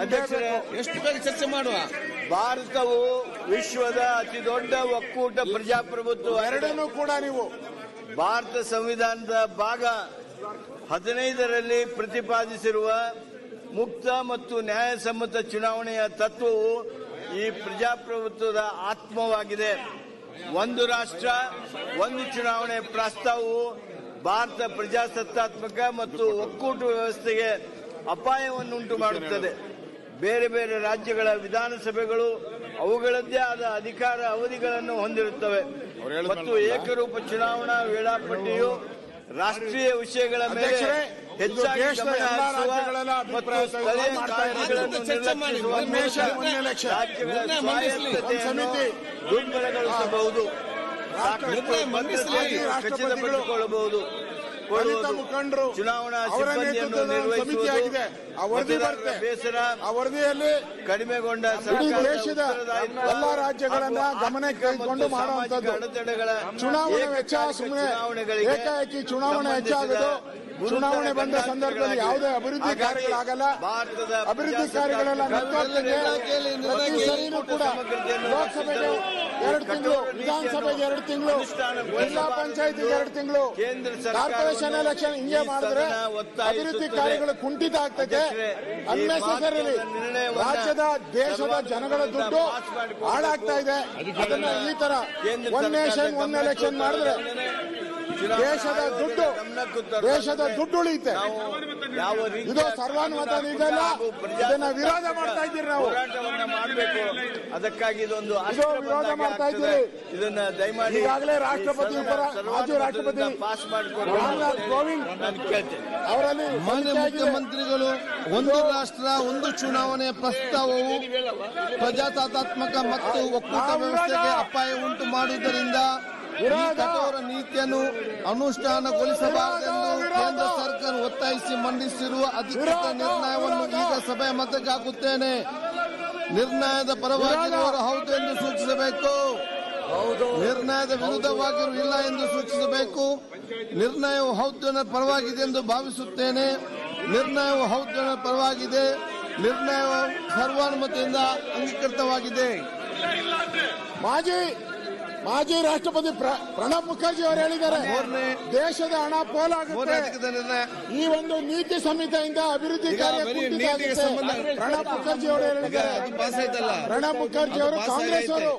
ಅಧ್ಯಕ್ಷರೇ ಎಷ್ಟು ಬೇಗ ಚರ್ಚೆ ಮಾಡುವ? ಭಾರತವು ವಿಶ್ವದ ಅತಿ ದೊಡ್ಡ ಒಕ್ಕೂಟ ಪ್ರಜಾಪ್ರಭುತ್ವ. ಎರಡನ್ನೂ ಕೂಡ ನೀವು. ಭಾರತ ಸಂವಿಧಾನದ ಭಾಗ ಹದಿನೈದರಲ್ಲಿ ಪ್ರತಿಪಾದಿಸಿರುವ ಮುಕ್ತ ಮತ್ತು ನ್ಯಾಯಸಮ್ಮತ ಚುನಾವಣೆಯ ತತ್ವವು ಈ ಪ್ರಜಾಪ್ರಭುತ್ವದ ಆತ್ಮವಾಗಿದೆ. ಒಂದು ರಾಷ್ಟ್ರ ಒಂದು ಚುನಾವಣೆ ಪ್ರಸ್ತಾವವು ಭಾರತ ಪ್ರಜಾಸತ್ತಾತ್ಮಕ ಮತ್ತು ಒಕ್ಕೂಟ ವ್ಯವಸ್ಥೆಗೆ ಅಪಾಯವನ್ನುಂಟು ಮಾಡುತ್ತದೆ. ಬೇರೆ ಬೇರೆ ರಾಜ್ಯಗಳ ವಿಧಾನಸಭೆಗಳು ಅವುಗಳದ್ದೇ ಆದ ಅಧಿಕಾರ ಅವಧಿಗಳನ್ನು ಹೊಂದಿರುತ್ತವೆ. ಮತ್ತು ಏಕರೂಪ ಚುನಾವಣಾ ವೇಳಾಪಟ್ಟಿಯು ರಾಷ್ಟ್ರೀಯ ವಿಷಯಗಳ ಮೇಲೆ ಹೆಚ್ಚಾಗಿ. ದುರ್ಬಲಗೊಳಿಸಬಹುದು. ಸಾಕಷ್ಟು ಖಚಿತಪಡಿಸಿಕೊಳ್ಳಬಹುದು. ದಲಿತ ಮುಖಂಡರು ಚುನಾವಣಾ ಸಿಬ್ಬಂದಿಯನ್ನು ನಿರ್ವಹಿಸುವುದು ಬೇಸರ ವರದಿಯಲ್ಲಿ ಕಡಿಮೆಗೊಂಡ ದೇಶದ ಎಲ್ಲಾ ರಾಜ್ಯಗಳನ್ನ ಗಮನಕ್ಕೆ ತೆಗೆದುಕೊಂಡು ಮಾಡುವಂತದ್ದು. ಚುನಾವಣೆ ವೆಚ್ಚ ಸುಮ್ಮನೆ ಏಕಾಏಕಿ ಚುನಾವಣೆ ಹೆಚ್ಚಾಗೋದು ಚುನಾವಣೆ ಬಂದ. ಸಂದರ್ಭದಲ್ಲಿ ಯಾವುದೇ ಅಭಿವೃದ್ಧಿ ಕಾರ್ಯಗಳಾಗಲ್ಲ. ಭಾರತದ ಅಭಿವೃದ್ಧಿ ಕಾರ್ಯಗಳೆಲ್ಲ ಸರಿನೂ ಕೂಡ ಲೋಕಸಭೆಗೆ ಎರಡು ತಿಂಗಳು ವಿಧಾನಸಭೆಗೆ ಎರಡು ತಿಂಗಳು ಜಿಲ್ಲಾ ಪಂಚಾಯತಿಗೆ ಎರಡು ತಿಂಗಳು ಕಾರ್ಪೊರೇಷನ್ ಎಲೆಕ್ಷನ್ ಹಿಂಗೆ ಮಾಡಿದ್ರೆ ಅಭಿವೃದ್ಧಿ ಕಾರ್ಯಗಳು ಕುಂಠಿತ ಆಗ್ತದೆ ಅನ್ನೆಸೆಸರಿ ರಾಜ್ಯದ ದೇಶದ ಜನಗಳ ದುಡ್ಡು ಹಾಳಾಗ್ತಾ ಇದೆ. ಅದನ್ನ ಈ ತರ ಒನ್ ನೇಷನ್ ಒನ್ ಎಲೆಕ್ಷನ್ ಮಾಡಿದ್ರೆ ದೇಶದ ದುಡ್ಡು ದೇಶದ ದುಡ್ಡು ಉಳಿಯುತ್ತೆ. ಇದು ಸರ್ವಾನುಮತ ಇದೆಯಲ್ಲ ಹಾಗೂ ಇದನ್ನ ವಿರೋಧ ಮಾಡ್ತಾ ಇದ್ದೀರಿ ನಾವು. ಮಾಡಬೇಕು. ಅದಕ್ಕಾಗಿ ಇದೊಂದು ವಿರೋಧ ಮಾಡ್ತಾ ಇದ್ದೀರಿ. ಇದನ್ನ ದಯಮಾಡಿ ಈಗಾಗಲೇ ರಾಷ್ಟ್ರಪತಿ ಮಾಜಿ ರಾಷ್ಟ್ರಪತಿ ಪಾಸ್ ಮಾಡಿಕೊಂಡು ರಾಮನಾಥ್ ಕೋವಿಂದ್ ನಾನು ಕೇಳ್ತೇನೆ. ಅವರಲ್ಲಿ ಮಾನ್ಯ ಮುಖ್ಯಮಂತ್ರಿಗಳು ಒಂದು ರಾಷ್ಟ್ರ ಒಂದು ಚುನಾವಣೆ ಪ್ರಸ್ತಾವವು ಪ್ರಜಾತಾತ್ಮಕ ಮತ್ತು ಒಕ್ಕೂಟ ವ್ಯವಸ್ಥೆಗೆ ಅಪಾಯ ಉಂಟು ಮಾಡುವುದರಿಂದ ಕಠೋರ ನೀತಿಯನ್ನು ಅನುಷ್ಠಾನಗೊಳಿಸಬಾರದೆಂದು ಕೇಂದ್ರ ಸರ್ಕಾರ ಒತ್ತಾಯಿಸಿ ಮಂಡಿಸಿರುವ ಅಧಿಕೃತ ನಿರ್ಣಯವನ್ನು ಈಗ ಸಭೆ ಮತಕ್ಕೆ ಹಾಕುತ್ತೇನೆ ನಿರ್ಣಯದ ಪರವಾಗಿರುವವರು ಹೌದು ಎಂದು ಸೂಚಿಸಬೇಕು. ನಿರ್ಣಯದ ವಿರುದ್ಧವಾಗಿರು ಇಲ್ಲ ಎಂದು ಸೂಚಿಸಬೇಕು. ನಿರ್ಣಯವು ಹೌದು ಪರವಾಗಿದೆ ಎಂದು ಭಾವಿಸುತ್ತೇನೆ. ನಿರ್ಣಯವು ಹೌದು ಪರವಾಗಿದೆ. ನಿರ್ಣಯವು ಸರ್ವಾನುಮತಿಯಿಂದ ಅಂಗೀಕೃತವಾಗಿದೆ. ಮಾಜಿ ಮಾಜಿ ರಾಷ್ಟ್ರಪತಿ ಪ್ರ- ಪ್ರಣಬ್ ಮುಖರ್ಜಿ ಅವರು ಹೇಳಿದ್ದಾರೆ. ದೇಶದ ಹಣ ಪೋಲಾಗುತ್ತೆ ಈ ಒಂದು ನೀತಿ ಸಂಹಿತೆಯಿಂದ ಅಭಿವೃದ್ಧಿ ಕಾರ್ಯ ಪ್ರಣಬ್ ಮುಖರ್ಜಿ ಅವರು ಹೇಳಿದ್ದಾರೆ. ಪ್ರಣಬ್ ಮುಖರ್ಜಿ ಅವರು ಕಾಂಗ್ರೆಸ್ ಅವರು